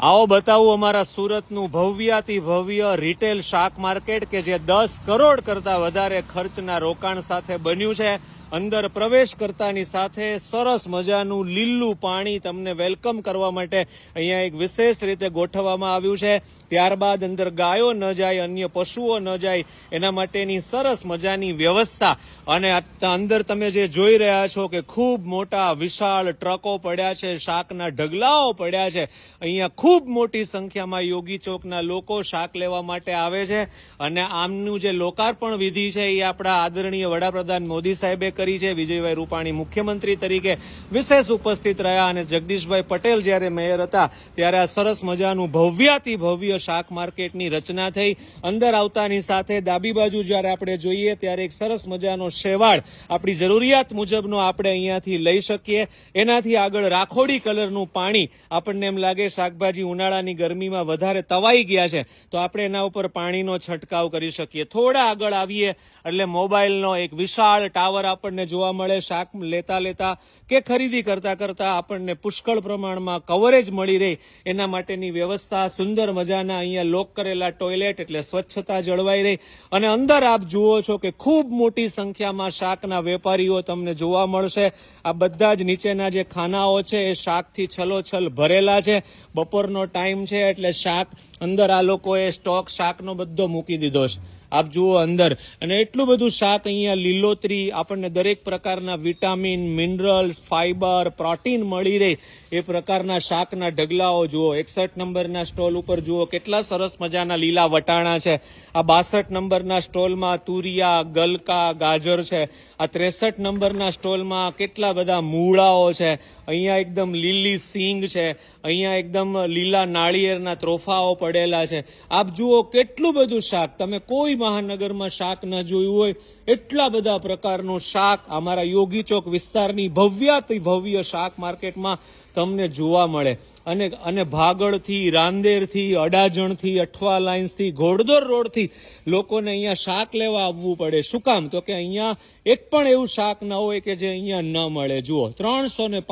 આવો બતાવું અમારા સુરતનું ભવ્યાતિ ભવ્ય રિટેલ શાક માર્કેટ કે જે દસ કરોડ કરતા વધારે ખર્ચના રોકાણ સાથે બન્યું છે. અંદર પ્રવેશ કરતાની સાથે સરસ મજાનું લીલું પાણી તમને વેલકમ કરવા માટે અહીંયા એક વિશેષ રીતે ગોઠવવામાં આવ્યું છે. ત્યારબાદ અંદર ગાયો ન જાય, અન્ય પશુઓ ન જાય, એના માટેની સરસ મજાની વ્યવસ્થા. અને અંદર તમે જે જોઈ રહ્યા છો કે ખૂબ મોટા વિશાળ ટ્રકો પડ્યા છે, શાકના ઢગલાઓ પડ્યા છે. અહીંયા ખૂબ મોટી સંખ્યામાં યોગી ચોકના લોકો શાક લેવા માટે આવે છે. અને આમનું જે લોકાર્પણ વિધિ છે એ આપણા આદરણીય વડાપ્રધાન મોદી સાહેબે કરી છે. વિજયભાઈ રૂપાણી મુખ્યમંત્રી તરીકે વિશેષ ઉપસ્થિત રહ્યા અને જગદીશભાઈ પટેલ જ્યારે મેયર હતા, ત્યારે આ સરસ મજાનું ભવ્યાથી ભવ્ય શાક માર્કેટની રચના થઈ. અંદર આવતાની સાથે ડાબી બાજુ જ્યારે આપણે જોઈએ, ત્યારે એક સરસ મજાનો શેવાળ આપણી જરૂરિયાત મુજબનો આપણે અહીંયાથી લઈ શકીએ. એનાથી આગળ રાખોડી કલરનું પાણી આપણને એમ લાગે શાકભાજી ઉનાળાની ગરમીમાં વધારે તવાઈ ગયા છે. તો આપણે એના ઉપર પાણીનો છંટકાવ કરી શકીએ. થોડા આગળ આવીએ, એટલે મોબાઈલનો એક વિશાળ ટાવર આપણને જોવા મળે, શાક લેતા લેતા કે ખરીદી કરતા કરતા આપણને પુષ્કળ પ્રમાણમાં કવરેજ મળી રહે. એના માટેની વ્યવસ્થા, સુંદર મજાના અહીંયા લોક કરેલા ટોયલેટ એટલે સ્વચ્છતા જળવાઈ રહી. અને અંદર આપ જુઓ છો કે ખૂબ મોટી સંખ્યામાં શાકના વેપારીઓ તમને જોવા મળશે. આ બધા જ નીચેના જે ખાનાઓ છે, એ શાકથી છલોછલ ભરેલા છે. બપોરનો ટાઈમ છે એટલે શાક અંદર આ લોકોએ સ્ટોક શાકનો બધો મૂકી દીધો છે. આપ જુઓ અંદર. અને એટલું બધું શાક અહીંયા લીલોતરી, આપણને દરેક પ્રકારના વિટામિન, મિનરલ્સ, ફાઈબર, પ્રોટીન મળી રહે એ પ્રકારના શાકના ઢગલાઓ જુઓ. એકસઠ નંબરના સ્ટોલ ઉપર જુઓ, કેટલા સરસ મજાના લીલા વટાણા છે. આ બાસઠ નંબરના સ્ટોલમાં તુરિયા, ગલકા, ગાજર છે. આ ત્રેસઠ નંબરના સ્ટોલમાં કેટલા બધા મૂળાઓ છે? અહીંયા એકદમ લીલી સિંગ છે. અહીંયા એકદમ લીલા નાળિયેરના ત્રોફાઓ પડેલા છે. આપ જુઓ કેટલું બધું શાક. તમે કોઈ મહાનગરમાં શાક ન જોયું હોય એટલા બધા પ્રકારનું શાક અમારા યોગી ચોક વિસ્તારની ભવ્યાતિ ભવ્ય શાક માર્કેટમાં તમને જોવા મળે. અને અને ભાગળથી, રાંદેરથી, અડાજણથી, અઠવા લાઇન્સથી, ઘોડદોર રોડથી લોકોને અહીંયા શાક લેવા આવવું પડે. શું કામ? તો કે અહીંયા એક પણ એવું શાક ન હોય કે જે અહીંયા ન મળે. જુઓ, ત્રણસો ને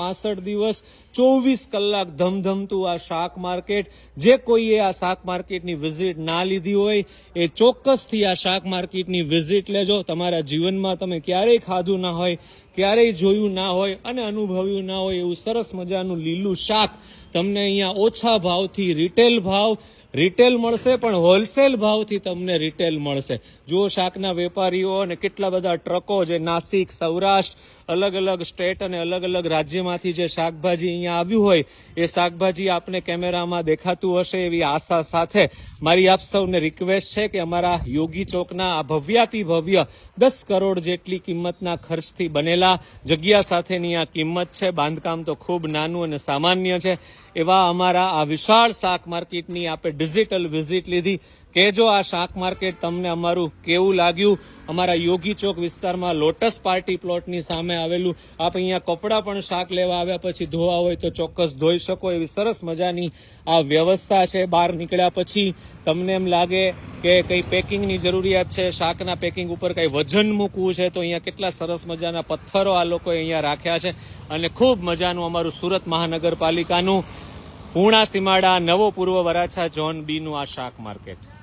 દિવસ ચોવીસ કલાક ધમધમતું આ શાક માર્કેટ. જે કોઈએ આ શાક માર્કેટની વિઝિટ ના લીધી હોય, એ ચોક્કસથી આ શાક માર્કેટની વિઝિટ લેજો. તમારા જીવનમાં તમે ક્યારેય ખાધું ના હોય, ક્યારેય જોયું ના હોય અને અનુભવ્યું ના હોય એવું સરસ મજાનું લીલું શાક. તમને અહીંયા ઓછા ભાવથી રિટેલ ભાવ, રિટેલ મળશે પણ હોલસેલ ભાવથી તમને રિટેલ મળશે. જુઓ શાકના વેપારીઓ અને કેટલા બધા ટ્રકો જે નાસિક, સૌરાષ્ટ્ર અલગ અલગ સ્ટેટ અને અલગ અલગ રાજ્યમાંથી જે શાકભાજી અહીંયા આવ્યું હોય, એ શાકભાજી આપને કેમેરામાં દેખાતું હશે એવી આશા સાથે. મારી આપ સૌને રિક્વેસ્ટ છે કે અમારા યોગી ચોકના આ ભવ્યાતિ ભવ્ય દસ કરોડ જેટલી કિંમતના ખર્ચથી બનેલા જગ્યા સાથેની આ કિંમત છે. બાંધકામ તો ખૂબ નાનું અને સામાન્ય છે. એવા અમારા આ વિશાળ શાક માર્કેટની આપણે ડિજિટલ વિઝિટ લીધી. કેજો આ શાક માર્કેટ તમને અમારું કેવું લાગ્યું? અમારા યોગી ચોક વિસ્તારમાં લોટસ પાર્ટી પ્લોટની સામે આવેલું. આપ અહીંયા કપડાં પણ શાક લેવા આવ્યા પછી ધોવા હોય તો ચોક્કસ ધોઈ શકો એવી સરસ મજાની આ વ્યવસ્થા છે. બહાર નીકળ્યા પછી તમને એમ લાગે કે કંઈ પેકિંગની જરૂરિયાત છે? શાકના પેકિંગ ઉપર કંઈ વજન મૂકવું છે? તો અહીંયા કેટલા સરસ મજાના પથ્થરો આ લોકોએ અહીંયા રાખ્યા છે. અને ખૂબ મજાનું અમારું સુરત મહાનગરપાલિકાનું પૂણા, સીમાડા, નવો પૂર્વ વરાછા, ઝોન બીનું આ શાક માર્કેટ.